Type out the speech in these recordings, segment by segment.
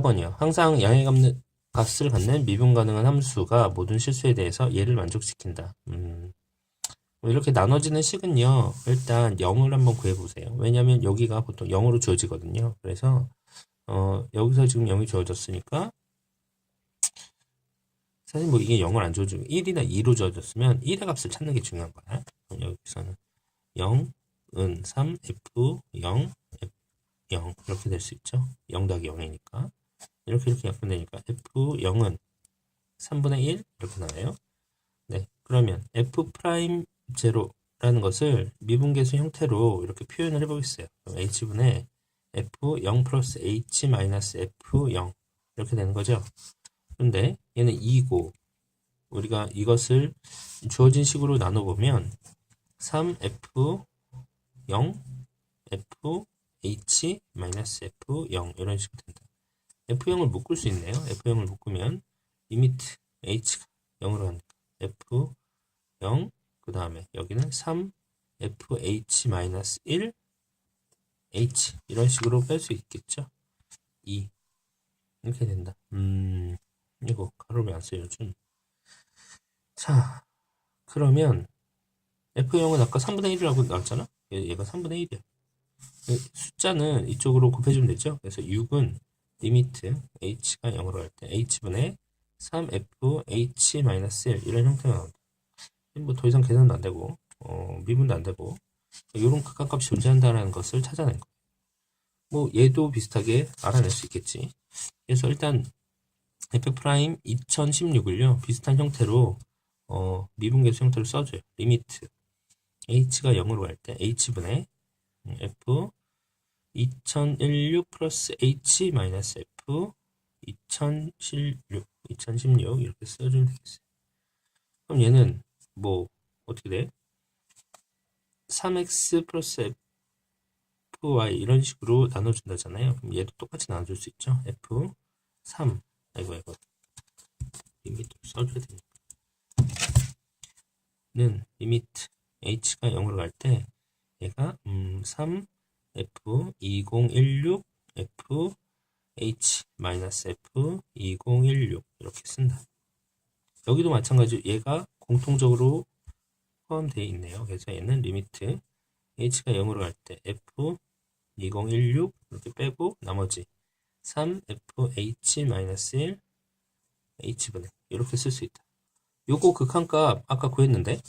4번이요. 항상 양의 값는, 값을 갖는 미분 가능한 함수가 모든 실수에 대해서 얘를 만족시킨다. 음, 뭐 이렇게 나눠지는 식은요. 일단 0을 한번 구해보세요. 왜냐면 여기가 보통 0으로 주어지거든요. 그래서 어, 여기서 지금 0이 주어졌으니까 사실 뭐 이게 0을 안 주어주고 1이나 2로 주어졌으면 1의 값을 찾는 게 중요한 거야. 여기서는 0, 은 3, F, 0, F, 0 이렇게 될 수 있죠. 0 더하기 0이니까 이렇게 이렇게 약분되니까 F 0은 3분의 1 이렇게 나와요. 네, 그러면 F 프라임 제로라는 것을 미분계수 형태로 이렇게 표현을 해보겠어요. H분의 F 0 플러스 H 마이너스 F 0 이렇게 되는 거죠. 그런데 얘는 2고 우리가 이것을 주어진 식으로 나눠보면 3F 0 F H 마이너스 F0 이런 식으로 된다. F0을 묶을 수 있네요. F0을 묶으면 리미트 H가 0으로 간다. F0 그 다음에 여기는 3 FH 마이너스 1 H 이런 식으로 뺄 수 있겠죠. 2 이렇게 된다. 음 이거 가로를 안 써요 준. 자 그러면 F0은 아까 3분의 1이라고 나왔잖아. 얘, 얘가 3분의 1이야. 숫자는 이쪽으로 곱해주면 되죠. 그래서 6은 리미트 h가 0으로 갈 때 h분의 3fh-1 이런 형태가 나온다. 뭐 더 이상 계산도 안 되고 어, 미분도 안 되고 이런 극한값이 존재한다는 것을 찾아낸 거예요. 뭐 얘도 비슷하게 알아낼 수 있겠지. 그래서 일단 f 프라임 2016을요 비슷한 형태로 어, 미분계수 형태로 써줘요. 리미트 h가 0으로 갈 때 h분의 f 2016 플러스 h 마이너스 f 2016 2016 이렇게 써주면 되겠어요. 그럼 얘는 뭐 어떻게 돼? 3x 플러스 fy 이런 식으로 나눠준다잖아요. 그럼 얘도 똑같이 나눠줄 수 있죠. f 3 아이고 아이고 리미트 써줘야 되니까 는 리미트 h가 0으로 갈 때 얘가 음, 3 f 2016 f h 마이너스 f 2016 이렇게 쓴다. 여기도 마찬가지 얘가 공통적으로 포함되어 있네요. 그래서 얘는 리미트 h가 0으로 갈 때 f 2016 이렇게 빼고 나머지 3 f h 마이너스 1 h분의 이렇게 쓸 수 있다. 요거 극한값 아까 구했는데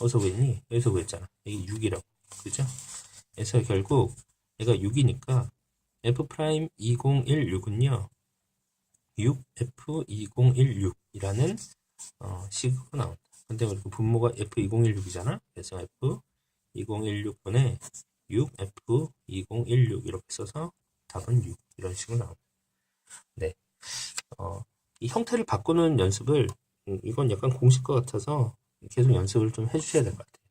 어디서 구했니? 여기서 구했잖아. 이게 6이라고. 그죠? 그래서 결국 얘가 6이니까 f'2016은요. 6f2016이라는 어, 식으로 나온다. 근데 우리 분모가 f2016이잖아. 그래서 f2016분의 6f2016 이렇게 써서 답은 6 이런 식으로 나온다. 네. 어, 이 형태를 바꾸는 연습을 음, 이건 약간 공식과 같아서 계속 연습을 좀 해주셔야 될 것 같아요.